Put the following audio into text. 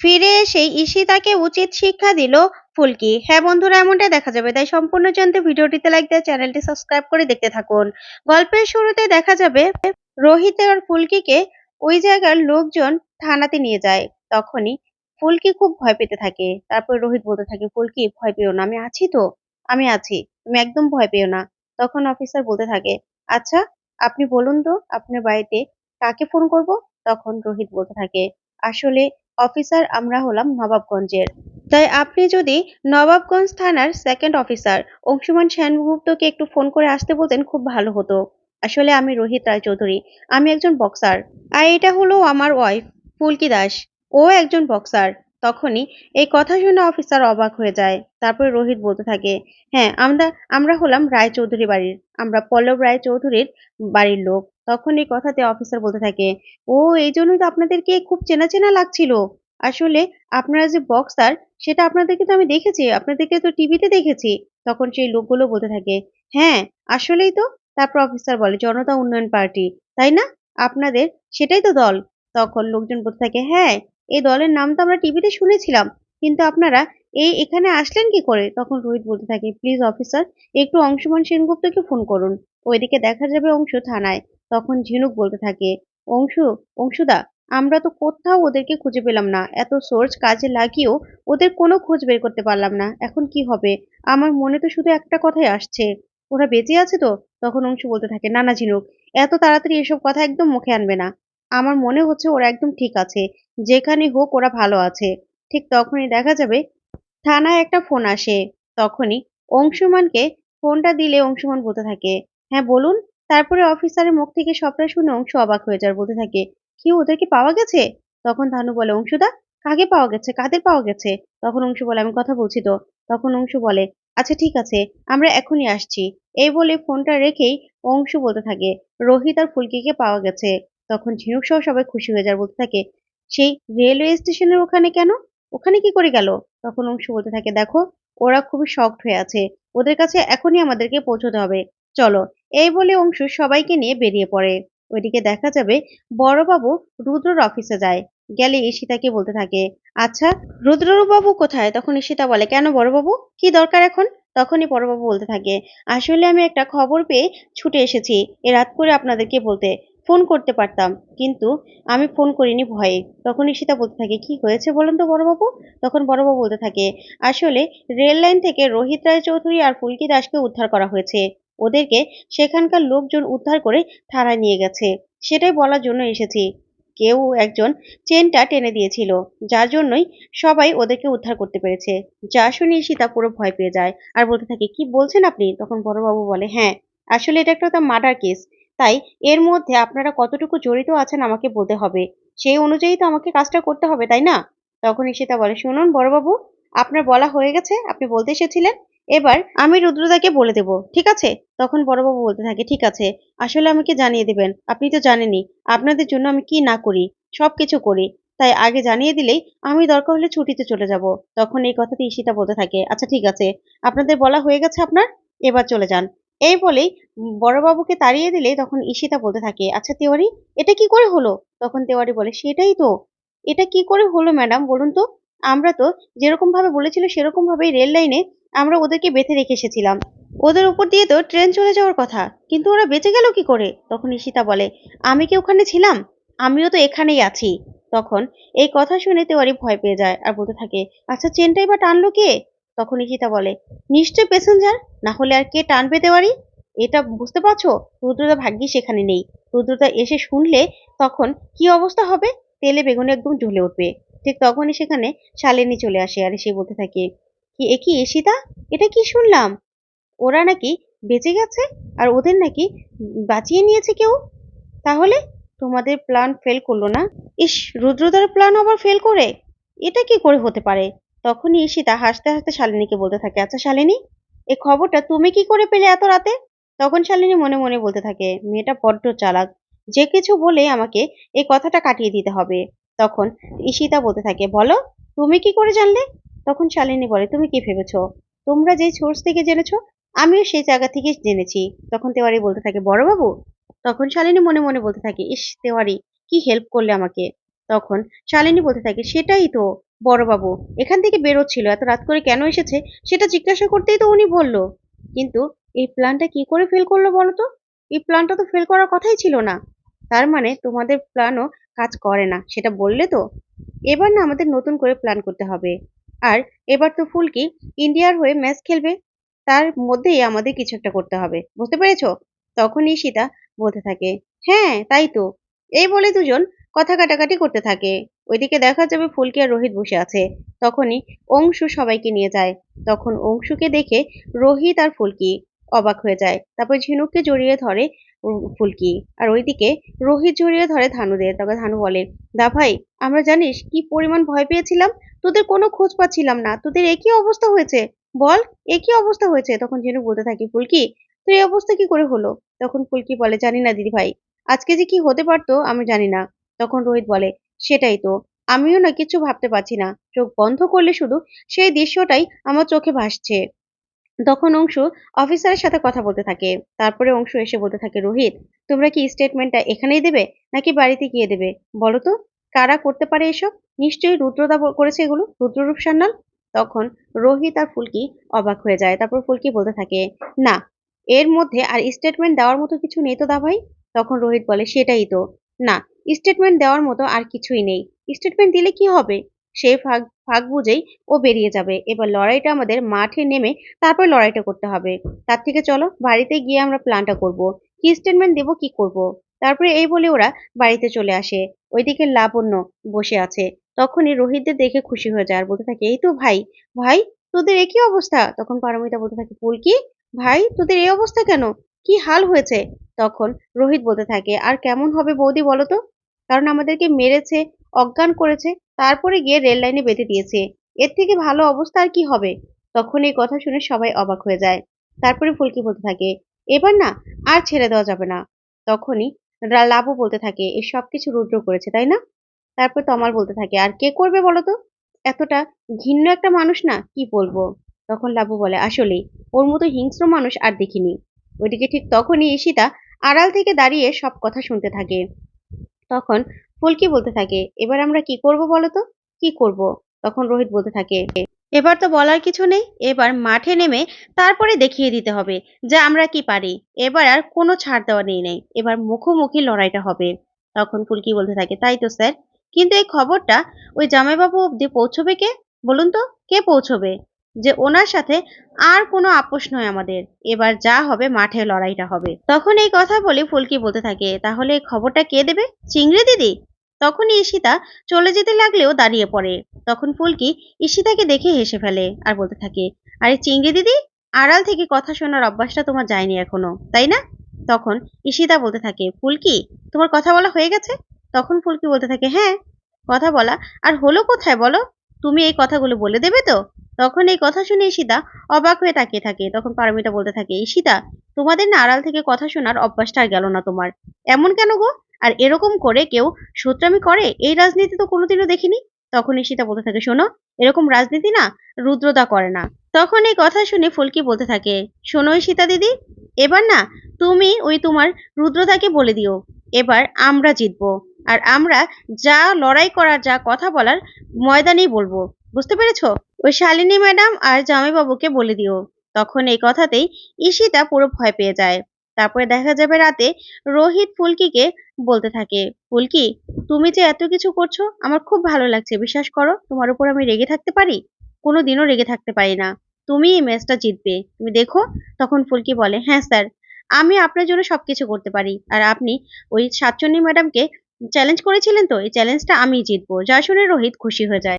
ফিরে এসেই ঈশিতাকে উচিত শিক্ষা দিল ফুলকি। হ্যাঁ বন্ধুরা, এমনটাই দেখা যাবে। তাই সম্পূর্ণ জানতে ভিডিওটিতে লাইক দিয়ে চ্যানেলটি সাবস্ক্রাইব করে দেখতে থাকুন। গল্পের শুরুতে দেখা যাবে রোহিত আর ফুলকিকে ওই জায়গার লোকজন থানাতে নিয়ে যায়। তখনই ফুলকি খুব ভয় পেতে থাকে। তারপর রোহিত বলতে থাকে, ফুলকি, ভয় পেও না। আমি আছি তো। আমি আছি। তুমি একদম ভয় পেও না। তখন অফিসার বলতে থাকে আচ্ছা আপনি বলুন তো, আপনার বাড়িতে কাকে ফোন করব? তখন রোহিত বলতে থাকে, আসলে অফিসার আমরা হলাম নবাবগঞ্জের। তাই আপনি যদি নবাবগঞ্জ থানার সেকেন্ড অফিসার অংশুমান সেনগুপ্তকে একটু ফোন করে আসতে বলতেন, খুব ভালো হতো। আসলে আমি রোহিত রায়চৌধুরী, আমি একজন বক্সার আর এটা হলো আমার ওয়াইফ ফুলকি দাস। ও একজন বক্সার তখনই এই কথা শুনে অফিসার অবাক হয়ে যায়। তারপরে রোহিত বলতে থাকে হ্যাঁ আমরা আমরা হলাম রায়চৌধুরী বাড়ির। আমরা পল্লব রায়চৌধুরীর বাড়ির লোক। তখন এই কথাতে অফিসার বলতে থাকে, ও, এই জন্যই তো আপনাদেরকে খুব চেনা চেনা লাগছিল। আসলে আপনারা যে বক্সার সেটা আপনাদেরকে তো আমি দেখেছি, আপনাদেরকে তো টিভিতে দেখেছি। তখন সেই লোকগুলো বলতে থাকে হ্যাঁ আসলেই তো। তারপর অফিসার বলে, জনতা উন্নয়ন পার্টি, তাই না? আপনাদের সেটাই তো দল। তখন লোকজন বলতে থাকে হ্যাঁ এই দলের নাম তো আমরা টিভিতে শুনেছিলাম, কিন্তু আপনারা এই এখানে আসলেন কি করে? তখন রোহিত বলতে থাকে, প্লিজ অফিসার একটু অংশুমান সেনগুপ্তকে ফোন করুন। ওইদিকে দেখা যাবে অংশ থানায়। তখন ঝিনুক বলতে থাকে, অংশু, অংশুদা, আমরা তো কোথাও ওদেরকে খুঁজে পেলাম না। এত সোর্স কাজে লাগিয়েও ওদের কোনো খোঁজ বের করতে পারলাম না। এখন কি হবে? আমার মনে তো শুধু একটা কথাই আসছে। ওরা বেঁচে আছে তো? তখন অংশু বলতে থাকে, না না, ঝিনুক, এত তাড়াতাড়ি এসব কথা একদম মুখে আনবে না। আমার মনে হচ্ছে ওরা একদম ঠিক আছে। যেখানে হোক ওরা ভালো আছে। ঠিক তখনই দেখা যাবে থানায় একটা ফোন আসে। তখনই অংশুমানকে ফোনটা দিলে অংশুমান বলতে থাকে হ্যাঁ বলুন। তারপরে অফিসারের মুখ থেকে সবটা শুনে অংশ অবাক হয়ে যায় আর বলতে থাকে, কি ওদেরকে পাওয়া গেছে? তখন ধানু বলে, অংশুদা, কাকে পাওয়া গেছে? কাদের পাওয়া গেছে? তখন অংশু বলে, আমি কথা বলছি তো। তখন অংশু বলে আচ্ছা ঠিক আছে, আমরা এখনই আসছি। এই বলে ফোনটা রেখেই অংশু বলতে থাকে, রোহিত আর ফুলকিকে পাওয়া গেছে। তখন ঝিনুক সহ সবাই খুশি হয়ে যায়, বলতে থাকে, সেই রেলওয়ে স্টেশনের ওখানে কেন? ওখানে কি করে গেল? তখন অংশু বলতে থাকে, দেখো, ওরা খুবই শকড হয়ে আছে। ওদের কাছে এখনই আমাদেরকে পৌঁছতে হবে। চলো এই বলে অংশু সবাইকে নিয়ে বেরিয়ে পড়ে। ওইদিকে দেখা যাবে বড়বাবু রুদ্রর অফিসে যায়। গেলে ঈশিতাকে বলতে থাকে আচ্ছা রুদ্রবাবু কোথায়? তখন ঈশিতা বলে, কেন বড়বাবু? কি দরকার এখন? তখনই বড়বাবু বলতে থাকে, আসলে আমি একটা খবর পেয়ে ছুটে এসেছি। এ রাত করে আপনাদেরকে বলতে ফোন করতে পারতাম, কিন্তু আমি ফোন করিনি ভয়ে। তখন ঈশিতা বলতে থাকে, কি হয়েছে বলুন তো বড়বাবু? তখন বড়বাবু বলতে থাকে, আসলে রেল লাইন থেকে রোহিত রায় চৌধুরী আর ফুলকি দাসকে উদ্ধার করা হয়েছে। ওদেরকে সেখানকার লোকজন উদ্ধার করে থানায় নিয়ে গেছে। সেটাই বলার জন্য এসেছি। কেউ একজন চেনটা টেনে দিয়েছিল, যার জন্যই সবাই ওদেরকে উদ্ধার করতে পেরেছে। যা শুনে সীতা পুরো ভয় পেয়ে যায় আর বলতে থাকে, কি বলছেন আপনি? তখন বড়বাবু বলে হ্যাঁ আসলে এটা একটা মার্ডার কেস। তাই এর মধ্যে আপনারা কতটুকু জড়িত আছেন আমাকে বলতে হবে। সেই অনুযায়ী তো আমাকে কাজটা করতে হবে, তাই না? তখন ঈশিতা বলে, শুনুন বড়বাবু, আপনার বলা হয়ে গেছে, আপনি বলতে এসেছিলেন। এবার আমি রুদ্রদাকে বলে দেব, ঠিক আছে? তখন বড়বাবু বলতে থাকে, ঠিক আছে, আসলে আমাকে জানিয়ে দেবেন, আপনি তো জানেনই, আপনাদের জন্য আমি কি না করি সবকিছু করি, তাই আগে জানিয়ে দিলেই আমি দরকার হলে ছুটিতে চলে যাব। তখন এই কথাটি ঈশিতা বলতে থাকে আচ্ছা ঠিক আছে, আপনাদের বলা হয়ে গেছে আপনার? এবার চলে যান। এই বলেই বড়বাবুকে তাড়িয়ে দিলে তখন ঈশিতা বলতে থাকে আচ্ছা তেওয়ারি, এটা কি করে হলো? তখন তেওয়ারি বলে, সেটাই তো, এটা কি করে হলো ম্যাডাম, বলুন তো? আমরা তো যেরকম ভাবে বলেছিল সেরকম ভাবেই রেল লাইনে আমরা ওদেরকে বেঁধে রেখে এসেছিলাম। ওদের উপর দিয়ে তো ট্রেন চলে যাওয়ার কথা, কিন্তু ওরা বেঁচে গেল কি করে? তখন ঈশিতা বলে, আমি কি ওখানে ছিলাম? আমিও তো এখানেই আছি। তখন এই কথা শুনে তেওয়ারি ভয় পেয়ে যায় আর বলতে থাকে আচ্ছা চেনটাই বা টানলো কে? তখন ঈশিতা বলে নিশ্চয় প্যাসেঞ্জার না হলে আর কে টানবে তেওয়ারি? এটা বুঝতে পারছ? রুদ্রদা ভাগ্যি সেখানে নেই। রুদ্রদা এসে শুনলে তখন কি অবস্থা হবে? তেলে বেগুনে একদম জ্বলে উঠবে। ঠিক তখনই সেখানে শালিনী চলে আসে আর সে বলতে থাকে কি, এ কি ঈশিতা? এটা কি শুনলাম? ওরা নাকি বেঁচে গেছে আর ওদের নাকি বাঁচিয়ে নিয়েছে কেউ? তাহলে তোমাদের প্ল্যান ফেল করল না? ইস, রুদ্রদার প্ল্যান আবার ফেল করে? এটা কি করে হতে পারে? তখনই ঈশিতা হাসতে হাসতে শালিনীকে বলতে থাকে আচ্ছা শালিনী এই খবরটা তুমি কি করে পেলে এত রাতে? তখন শালিনী মনে মনে বলতে থাকে, মেয়েটা বড্ড চালাক। যে কিছু বলে আমাকে এই কথাটা কাটিয়ে দিতে হবে। তখন ঈশিতা বলতে থাকে, বলো, তুমি কি করে জানলে? তখন শালিনী বলে, তুমি কি ভেবেছো? তোমরা যে সোর্স থেকে জেনেছো, আমিও সেই জায়গা থেকে জেনেছি। তখন তেওয়ারি বলতে থাকে বড়বাবু তখন শালিনী মনে মনে বলতে থাকে, ইস, তেওয়ারি, কি হেল্প করলে আমাকে? তখন শালিনী বলতে থাকে, সেটাই তো বড়বাবু এখান থেকে বেরোচ্ছিল, এত রাত করে কেন এসেছে? সেটা জিজ্ঞাসা করতেই তো উনি বলল। কিন্তু এই প্ল্যানটা কি করে ফেল করল বলো তো? এই প্ল্যানটা তো ফেল করার কথাই ছিল না। তার মানে তোমাদের প্ল্যানও কাজ করে না, সেটা বললে তো? এবার না আমাদের নতুন করে প্ল্যান করতে হবে। আর এবার তো ফুলকি ইন্ডিয়ার হয়ে ম্যাচ খেলবে? তার মধ্যেই আমাদের কিছু একটা করতে হবে, বুঝতে পেরেছ? তখনই সীতা বলতে থাকে হ্যাঁ তাই তো। এই বলে দুজন কথা কাটাকাটি করতে থাকে। ওইদিকে দেখা যাবে ফুলকি আর রোহিত বসে আছে। তখনই অংশু সবাইকে নিয়ে যায়। তখন অংশুকে দেখে রোহিত আর ফুলকি অবাক হয়ে যায়। তারপর ঝিনুককে জড়িয়ে ধরে ফুলকি। আর ওইদিকে রোহিত জড়িয়ে ধরে ধানুদের তবে ধানু বলে, দা ভাই, আমরা জানিস কি পরিমাণ ভয় পেয়েছিলাম? তোদের কোনো খোঁজ পাচ্ছিলাম না। তোদের একই অবস্থা হয়েছে। বল, একই অবস্থা হয়েছে? তখন ঝিনুক বলতে থাকে, ফুলকি, তোর এই অবস্থা কি করে হলো? তখন ফুলকি বলে, জানি না, দিদি ভাই। আজকে যে কি হতে পারতো, আমি জানি না। তখন রোহিত বলে, সেটাই তো। আমিও না কিছু ভাবতে পারছি না। চোখ বন্ধ করলে শুধু সেই দৃশ্যটাই আমার চোখে ভাসছে। তখন অংশু অফিসারের সাথে কথা বলতে থাকে। তারপরে অংশু এসে বলতে থাকে, রোহিত, তোমরা কি স্টেটমেন্টটা এখানেই দেবে নাকি বাড়িতে গিয়ে দেবে? বলো তো, কারা করতে পারে এসব? নিশ্চয়ই রুদ্রদা করেছে এগুলো, রুদ্ররূপ সান্যাল? তখন রোহিত আর ফুলকি অবাক হয়ে যায়। তারপর ফুলকি বলতে থাকে, না, এর মধ্যে আর স্টেটমেন্ট দেওয়ার মতো কিছু নেই তো দা ভাই তখন রোহিত বলে, সেটাই তো। না স্টেটমেন্ট দেওয়ার মতো আর কিছুই নেই। স্টেটমেন্ট দিলে কি হবে? সেই ভাগ ভাগ বুঝেই ও বেরিয়ে যাবে। এবার লড়াইটা আমাদের মাঠে নেমে তারপর লড়াইটা করতে হবে। তার থেকে চলো, বাড়িতে গিয়ে আমরা প্ল্যানটা করব। কি স্টেটমেন্ট দেবো, কি করব? তারপরে এই বলে ওরা বাড়িতে চলে আসে। ওইদিকে লাবণ্য বসে আছে। তখনই রোহিতদের দেখে খুশি হয়ে যায় আর বলতে থাকে, এই তো ভাই ভাই, তোদের একই অবস্থা? তখন পারমিতা বলতে থাকে ফুলকি ভাই, তোদের এই অবস্থা কেন? কি হাল হয়েছে? তখন রোহিত বলতে থাকে, আর কেমন হবে বৌদি বলো তো? কারণ আমাদেরকে মেরেছে অজ্ঞান করেছে, তারপরে গিয়ে রেল লাইনে বেঁধে দিয়েছে। এর থেকে ভালো অবস্থা আর কি হবে? তখন এই কথা শুনে সবাই অবাক হয়ে যায়। তারপরে ফুলকি বলতে থাকে, এবার না, আর ছেড়ে দেওয়া যাবে না। তখনই লাবু বলতে থাকে এই সব কিছু রুদ্র করেছে, তাই না? তারপর তমাল বলতে থাকে, আর কে করবে বলো তো? এতটা ঘিন্ন একটা মানুষ না, কি বলব? তখন লাবু বলে, আসলেই, ওর মতো হিংস্র মানুষ আর দেখিনি। ওইদিকে ঠিক তখনই ঈশিতা আড়াল থেকে দাঁড়িয়ে সব কথা শুনতে থাকে। তখন ফুলকি বলতে থাকে? এবার আমরা কি করব বলো তো? কি করব? তখন রোহিত বলতে থাকে, এবার তো বলার কিছু নেই। এবার মাঠে নেমে তারপরে দেখিয়ে দিতে হবে যে আমরা কি পারি। এবার আর কোনো ছাড় দেওয়া নেই নেই। এবার মুখোমুখি লড়াইটা হবে। তখন ফুলকি বলতে থাকে? তাই তো, স্যার। কিন্তু এই খবরটা ওই জামাইবাবু অব্দি পৌঁছবে কে? বলুন তো, কে পৌঁছবে? যে ওনার সাথে আর কোনো আপোষ নয় আমাদের। এবার যা হবে মাঠে লড়াইটা হবে। তখন এই কথা বলে ফুলকি বলতে থাকে, তাহলে খবরটা কে দেবে? চিংড়ি দিদি? তখনই ঈশিতা চলে যেতে লাগলেও দাঁড়িয়ে পড়ে। তখন ফুলকি ঈশিতাকে দেখে হেসে ফেলে আর বলতে থাকে, আরে চিংড়ি দিদি, আড়াল থেকে কথা শোনার অভ্যাসটা তোমার যায়নি এখনও, তাই না? তখন ঈশিতা বলতে থাকে, ফুলকি, তোমার কথা বলা হয়ে গেছে? তখন ফুলকি বলতে থাকে হ্যাঁ কথা বলা, আর হলো কোথায় বলো? তুমি এই কথাগুলো বলে দেবে তো? তখন এই কথা শুনে ঈশিতা অবাক হয়ে তাকিয়ে থাকে। তখন পারমিতা বলতে থাকে, ঈশিতা, তোমাদের না আড়াল থেকে কথা শোনার অভ্যাসটা আর গেল না তোমার। এমন কেন গো? আর এরকম করে কেউ সূত্রামি করে? এই রাজনীতি তো কোনোদিনও দেখিনি। তখন ঈশিতা বলতে থাকে, শোনো, এরকম রাজনীতি না রুদ্রতা করে না। তখন এই কথা শুনে ফুলকি বলতে থাকে, শোনো ঈশিতা দিদি, এবার না তুমি ওই তোমার রুদ্রতাকে বলে দিও। এবার আমরা জিতবো। আর আমরা যা লড়াই করার যা কথা বলার ময়দানেই বলব। বুঝতে পেরেছ? ওই শালিনী ম্যাডাম আর জামাইবাবুকে বলে দিও। তখন এই কথাতেই ঈশিতা পুরো ভয় পেয়ে যায়। তারপরে দেখা যাবে রাতে রোহিত ফুলকিকে বলতে থাকে, ফুলকি, তুমি যে এত কিছু করছ, আমার খুব ভালো লাগছে। বিশ্বাস করো, তোমার উপর আমি রেগে থাকতে পারি? কোনো দিনও রেগে থাকতে পারি না। তুমি এই ম্যাচটা জিতবে। তুমি দেখো? তখন ফুলকি বলে হ্যাঁ স্যার। আমি আপনার জন্য সবকিছু করতে পারি। আর আপনি ওই সাতচন্নী ম্যাডামকে চ্যালেঞ্জ করেছিলেন তো? এই চ্যালেঞ্জটা আমি জিতবো। যা শুনে রোহিত খুশি হয়ে যায়।